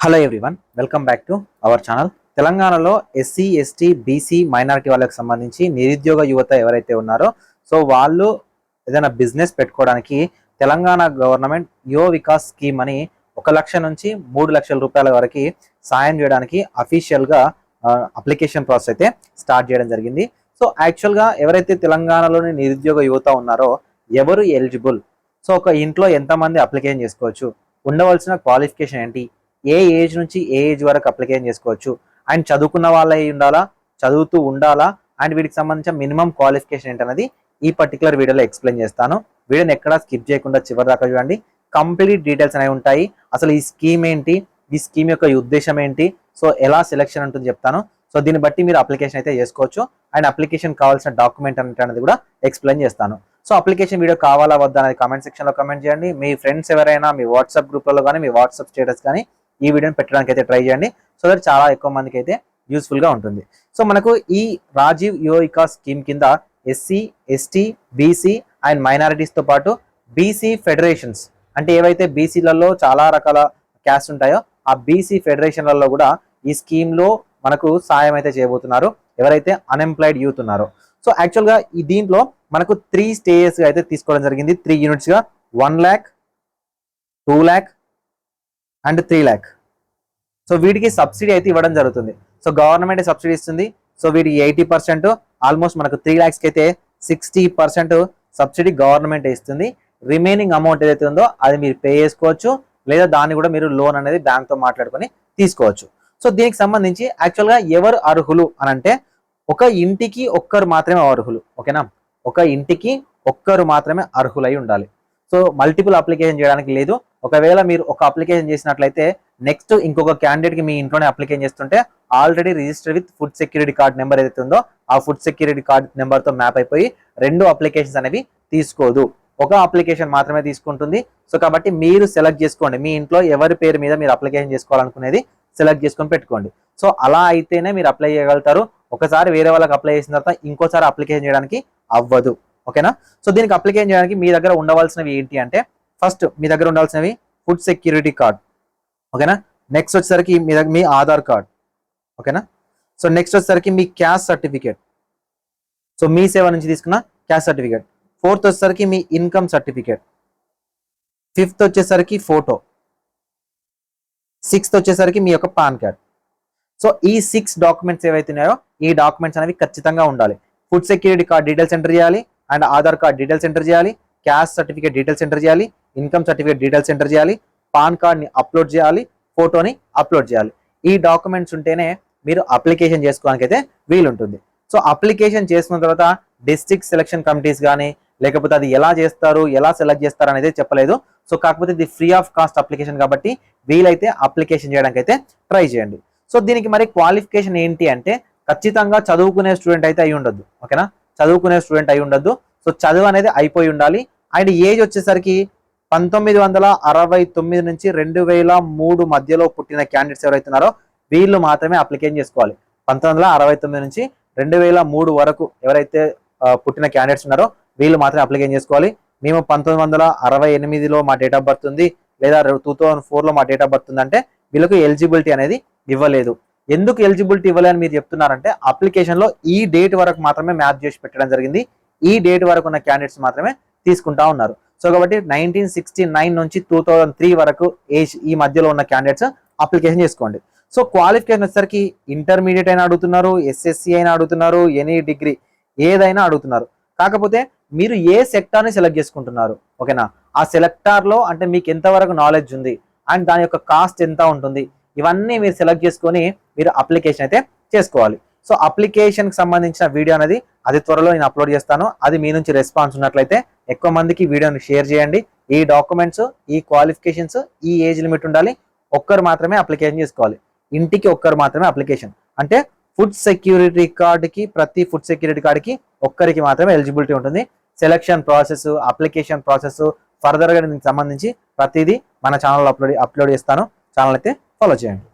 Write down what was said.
Hello everyone welcome back to our channel తెలంగాణలో SC ST BC minority వాళ్ళకి సంబంధించి నిరుద్యోగ యువత ఎవరైతే ఉన్నారో సో వాళ్ళు ఏదైనా బిజినెస్ పెట్టుకోవడానికి తెలంగాణ గవర్నమెంట్ యువ వికాస్ స్కీమ్ అని ఒక లక్ష నుంచి మూడు లక్షల రూపాయల వరకు సాయం చేయడానికి అఫీషియల్గా అప్లికేషన్ ప్రాసెస్ అయితే స్టార్ట్ చేయడం జరిగింది. సో యాక్చువల్గా ఎవరైతే తెలంగాణలోని నిరుద్యోగ యువత ఉన్నారో ఎవరు ఎలిజిబుల్ సో ఒక ఇంట్లో ఎంతమంది అప్లికేషన్ చేసుకోవచ్చు? ఉండవలసిన క్వాలిఫికేషన్ ఏంటి? ఏ ఏజ్ నుంచి ఏ ఏజ్ వరకు అప్లికేషన్ చేసుకోవచ్చు? అండ్ చదువుకున్న వాళ్ళై ఉండాలా? చదువుతూ ఉండాలా? అండ్ వీటికి సంబంధించిన మినిమం క్వాలిఫికేషన్ ఏంటన్నది ఈ పర్టికులర్ వీడియోలో ఎక్స్ప్లెయిన్ చేస్తాను. వీడియోని ఎక్కడా స్కిప్ చేయకుండా చివరి దాకా చూడండి. కంప్లీట్ డీటెయిల్స్ అనేవి ఉంటాయి. అసలు ఈ స్కీమ్ ఏంటి? ఈ స్కీమ్ యొక్క ఉద్దేశం ఏంటి? సో ఎలా సెలెక్షన్ ఉంటుంది చెప్తాను. సో దీన్ని బట్టి మీరు అప్లికేషన్ అయితే చేసుకోవచ్చు. అండ్ అప్లికేషన్ కావాల్సిన డాక్యుమెంట్ అనేది కూడా ఎక్స్ప్లెయిన్ చేస్తాను. సో అప్లికేషన్ వీడియో కావాలా? వద్దా అనేది కామెంట్ సెక్షన్లో కమెంట్ చేయండి. మీ ఫ్రెండ్స్ ఎవరైనా మీ వాట్సాప్ గ్రూప్లలో కానీ మీ వాట్సాప్ స్టేటస్ కానీ ఈ వీడియోని పెట్టడానికి అయితే ట్రై చేయండి. సో దట్ చాలా ఎక్కువ మందికి అయితే యూస్ఫుల్గా ఉంటుంది. సో మనకు ఈ రాజీవ్ యోయికా స్కీమ్ కింద ఎస్సీ ఎస్టీ బీసీ అండ్ మైనారిటీస్తో పాటు బీసీ ఫెడరేషన్స్ అంటే ఏవైతే బీసీలలో చాలా రకాల క్యాస్ట్ ఉంటాయో ఆ బీసీ ఫెడరేషన్లలో కూడా ఈ స్కీమ్లో మనకు సాయం అయితే చేయబోతున్నారు. ఎవరైతే అన్ఎంప్లాయిడ్ యూత్ ఉన్నారో. సో యాక్చువల్గా ఈ దీంట్లో మనకు త్రీ స్టేజెస్గా అయితే తీసుకోవడం జరిగింది. Three యూనిట్స్గా one lakh two lakh and three lakh. So వీటికి సబ్సిడీ అయితే ఇవ్వడం జరుగుతుంది. సో గవర్నమెంట్ సబ్సిడీ ఇస్తుంది. సో వీటికి ఎయిటీ పర్సెంట్ ఆల్మోస్ట్ మనకు త్రీ ల్యాక్స్కి అయితే సిక్స్టీ పర్సెంట్ సబ్సిడీ గవర్నమెంట్ ఇస్తుంది. రిమైనింగ్ అమౌంట్ ఏదైతే ఉందో అది మీరు పే చేసుకోవచ్చు. లేదా దాన్ని కూడా మీరు లోన్ అనేది బ్యాంక్తో మాట్లాడుకొని తీసుకోవచ్చు. సో దీనికి సంబంధించి యాక్చువల్గా ఎవరు అర్హులు అని అంటే ఒక ఇంటికి ఒక్కరు మాత్రమే అర్హులు. ఓకేనా? ఒక ఇంటికి ఒక్కరు మాత్రమే అర్హులై ఉండాలి. సో మల్టిపుల్ అప్లికేషన్ చేయడానికి లేదు. ఒకవేళ మీరు ఒక అప్లికేషన్ చేసినట్లయితే నెక్స్ట్ ఇంకొక క్యాండిడేట్కి మీ ఇంట్లోనే అప్లికేషన్ చేస్తుంటే already register with food security card number ఏదైతే ఉందో ఆ ఫుడ్ సెక్యూరిటీ కార్డ్ నెంబర్తో మ్యాప్ అయిపోయి రెండు అప్లికేషన్స్ అనేవి తీసుకోదు. ఒక అప్లికేషన్ మాత్రమే తీసుకుంటుంది. సో కాబట్టి మీరు సెలెక్ట్ చేసుకోండి. మీ ఇంట్లో ఎవరి పేరు మీద మీరు అప్లికేషన్ చేసుకోవాలనుకునేది సెలెక్ట్ చేసుకొని పెట్టుకోండి. సో అలా అయితేనే మీరు అప్లై చేయగలుగుతారు. ఒకసారి వేరే వాళ్ళకి అప్లై చేసిన తర్వాత ఇంకోసారి అప్లికేషన్ చేయడానికి అవ్వదు. ఓకేనా? సో దీనికి అప్లికేషన్ చేయడానికి మీ దగ్గర ఉండవలసినవి ఏంటి అంటే ఫస్ట్ మీ దగ్గర ఉండాల్సినవి ఫుడ్ సెక్యూరిటీ కార్డ్ ఓకేనా? నెక్స్ట్ వచ్చేసరికి మీ దగ్గర మీ ఆధార్ కార్డ్ ఓకేనా? సో నెక్స్ట్ వచ్చేసరికి మీ క్యాస్ట్ సర్టిఫికేట్ సో మీ సేవ నుంచి తీసుకున్న క్యాస్ట్ సర్టిఫికేట్ ఫోర్త్ వచ్చేసరికి మీ ఇన్కమ్ సర్టిఫికేట్ ఫిఫ్త్ వచ్చేసరికి ఫోటో సిక్స్త్ వచ్చేసరికి మీ యొక్క పాన్ కార్డ్ సో ఈ సిక్స్ డాక్యుమెంట్స్ ఏవైతే ఉన్నాయో ఈ డాక్యుమెంట్స్ అనేవి ఖచ్చితంగా ఉండాలి. Food security card details enter చేయాలి. And Aadhaar card details enter చేయాలి క్యాస్ట్ సర్టిఫికేట్ డీటెయిల్స్ ఎంటర్ చేయాలి ఇన్కమ్ సర్టిఫికేట్ డీటెయిల్స్ ఎంటర్ చేయాలి పాన్ కార్డ్ని అప్లోడ్ చేయాలి ఫోటోని అప్లోడ్ చేయాలి. ఈ డాక్యుమెంట్స్ ఉంటేనే మీరు అప్లికేషన్ చేసుకోవడానికి అయితే వీలుంటుంది. సో అప్లికేషన్ చేసుకున్న తర్వాత డిస్టిక్ సెలక్షన్ కమిటీస్ కానీ లేకపోతే అది ఎలా చేస్తారు ఎలా సెలెక్ట్ చేస్తారు అనేది చెప్పలేదు. సో కాకపోతే ఇది ఫ్రీ ఆఫ్ కాస్ట్ అప్లికేషన్ కాబట్టి వీలైతే అప్లికేషన్ చేయడానికి అయితే ట్రై చేయండి. సో దీనికి మరి క్వాలిఫికేషన్ ఏంటి అంటే ఖచ్చితంగా చదువుకునే స్టూడెంట్ అయితే అయి ఉండొద్దు. ఓకేనా? చదువుకునే స్టూడెంట్ అయి ఉండొద్దు. సో చదువు అనేది అయిపోయి ఉండాలి. అండ్ ఏజ్ వచ్చేసరికి పంతొమ్మిది వందల అరవై తొమ్మిది నుంచి రెండు వేల మూడు మధ్యలో పుట్టిన క్యాండిడేట్స్ ఎవరైతే ఉన్నారో వీళ్ళు మాత్రమే అప్లికేషన్ చేసుకోవాలి. పంతొమ్మిది వందల అరవై తొమ్మిది నుంచి రెండు వేల మూడు వరకు ఎవరైతే పుట్టిన క్యాండిడేట్స్ ఉన్నారో వీళ్ళు మాత్రమే అప్లికేషన్ చేసుకోవాలి. మేము పంతొమ్మిది వందల అరవై ఎనిమిదిలో మా డేట్ ఆఫ్ బర్త్ ఉంది. లేదా టూ థౌసండ్ ఫోర్లో మా డేట్ ఆఫ్ బర్త్ ఉందంటే వీళ్ళకు ఎలిజిబిలిటీ అనేది ఇవ్వలేదు. ఎందుకు ఎలిజిబిలిటీ ఇవ్వలేని మీరు చెప్తున్నారంటే అప్లికేషన్లో ఈ డేట్ వరకు మాత్రమే మ్యాప్ చేసి పెట్టడం జరిగింది. ఈ డేట్ వరకు ఉన్న క్యాండిడేట్స్ మాత్రమే తీసుకుంటా ఉన్నారు. సో కాబట్టి నైన్టీన్ సిక్స్టీ నైన్ నుంచి టూ థౌజండ్ త్రీ వరకు ఏజ్ ఈ మధ్యలో ఉన్న క్యాండిడేట్స్ అప్లికేషన్ చేసుకోండి. సో క్వాలిఫికేషన్ వచ్చేసరికి ఇంటర్మీడియట్ అయినా అడుగుతున్నారు ఎస్ఎస్సి అయినా అడుగుతున్నారు ఎనీ డిగ్రీ ఏదైనా అడుగుతున్నారు. కాకపోతే మీరు ఏ సెక్టార్ని సెలెక్ట్ చేసుకుంటున్నారు? ఓకేనా ఆ సెలెక్టార్లో అంటే మీకు ఎంతవరకు నాలెడ్జ్ ఉంది? అండ్ దాని యొక్క కాస్ట్ ఎంత ఉంటుంది? ఇవన్నీ మీరు సెలెక్ట్ చేసుకొని మీరు అప్లికేషన్ అయితే చేసుకోవాలి. సో అప్లికేషన్కి సంబంధించిన వీడియో అనేది అది త్వరలో నేను అప్లోడ్ చేస్తాను. అది మీ నుంచి రెస్పాన్స్ ఉన్నట్లయితే ఎక్కువ మందికి వీడియోని షేర్ చేయండి. ఈ డాక్యుమెంట్స్ ఈ క్వాలిఫికేషన్స్ ఈ ఏజ్ లిమిట్ ఉండాలి. ఒక్కరు మాత్రమే అప్లికేషన్ చేసుకోవాలి. ఇంటికి ఒక్కరు మాత్రమే అప్లికేషన్ అంటే ఫుడ్ సెక్యూరిటీ కార్డుకి ప్రతి ఫుడ్ సెక్యూరిటీ కార్డుకి ఒక్కరికి మాత్రమే ఎలిజిబిలిటీ ఉంటుంది. సెలక్షన్ ప్రాసెస్ అప్లికేషన్ ప్రాసెస్ ఫర్దర్గా దీనికి సంబంధించి ప్రతిదీ మన ఛానల్లో అప్లోడ్ అప్లోడ్ చేస్తాను. ఛానల్ అయితే ఫాలో చేయండి